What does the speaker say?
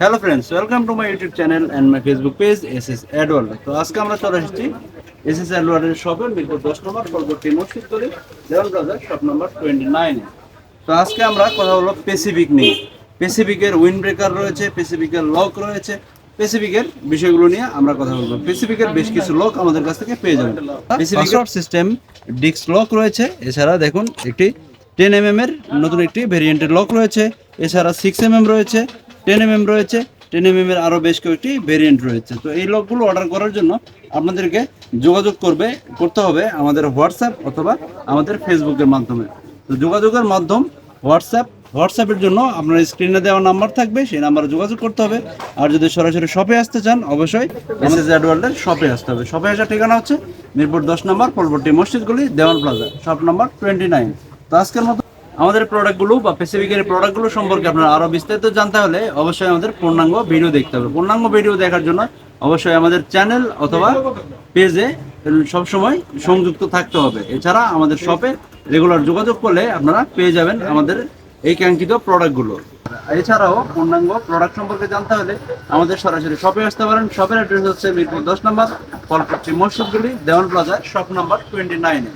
Hello friends welcome to my YouTube channel and my Facebook page S S ad world তো আজকে আমরা চলে এসেছি এস এস অ্যাডওয়ার্ল্ডের শপে মিরপুর দশ নম্বর পরবর্তী মসজিদ করি Dewan brother shop number twenty নাইনে তো আজকে আমরা কথা বলব পেসিফিক নিয়ে। পেসিফিকের উইন্ড ব্রেকার রয়েছে পেসিফিকের লক রয়েছে পেসিফিকের বিষয়গুলো নিয়ে আমরা কথা বলব। পেসিফিকের বেশ কিছু লক আমাদের কাছ থেকে পেয়ে যাবেন। পেসিফিকের সিস্টেম ডিস্ক লক রয়েছে এছাড়া দেখুন একটি টেন এম এর নতুন একটি ভেরিয়েন্টের লক রয়েছে এছাড়া সিক্স এম এম রয়েছে টেন এম এম রয়েছে টেন এম এম এর আরও বেশ কয়েকটি ভেরিয়েন্ট রয়েছে। তো এই লকগুলো অর্ডার করার জন্য আপনাদেরকে যোগাযোগ করবে করতে হবে আমাদের হোয়াটসঅ্যাপ অথবা আমাদের ফেসবুকের মাধ্যমে। তো যোগাযোগের মাধ্যম হোয়াটসঅ্যাপ হোয়াটসঅ্যাপের জন্য আপনার স্ক্রিনে দেওয়া নাম্বার থাকবে সেই নাম্বারে যোগাযোগ করতে হবে। আর যদি সরাসরি শপে আসতে চান অবশ্যই এস এস অ্যাডওয়ার্ল্ডের শপে আসতে হবে। শপে আসার ঠিকানা হচ্ছে মিরপুর দশ নম্বর পরবর্তী মসজিদগুলি Dewan plaza shop number twenty nine তো আজকের মতো আমাদের প্রোডাক্টগুলো বা পেসিফিকের প্রোডাক্টগুলো সম্পর্কে আপনারা আরও বিস্তারিত জানতে হলে অবশ্যই আমাদের পূর্ণাঙ্গ ভিডিও দেখতে হবে। পূর্ণাঙ্গ ভিডিও দেখার জন্য অবশ্যই আমাদের চ্যানেল অথবা পেজে সবসময় সংযুক্ত থাকতে হবে। এছাড়া আমাদের শপে রেগুলার যোগাযোগ করলে আপনারা পেয়ে যাবেন আমাদের এই কাঙ্ক্ষিত প্রোডাক্টগুলো এছাড়াও পূর্ণাঙ্গ প্রোডাক্ট সম্পর্কে জানতে হলে আমাদের সরাসরি শপে আসতে পারেন। শপের অ্যাড্রেস হচ্ছে মিরপুর দশ নম্বর পরবর্তী মসজিদগুলি, Dewan plaza shop number twenty নাইনে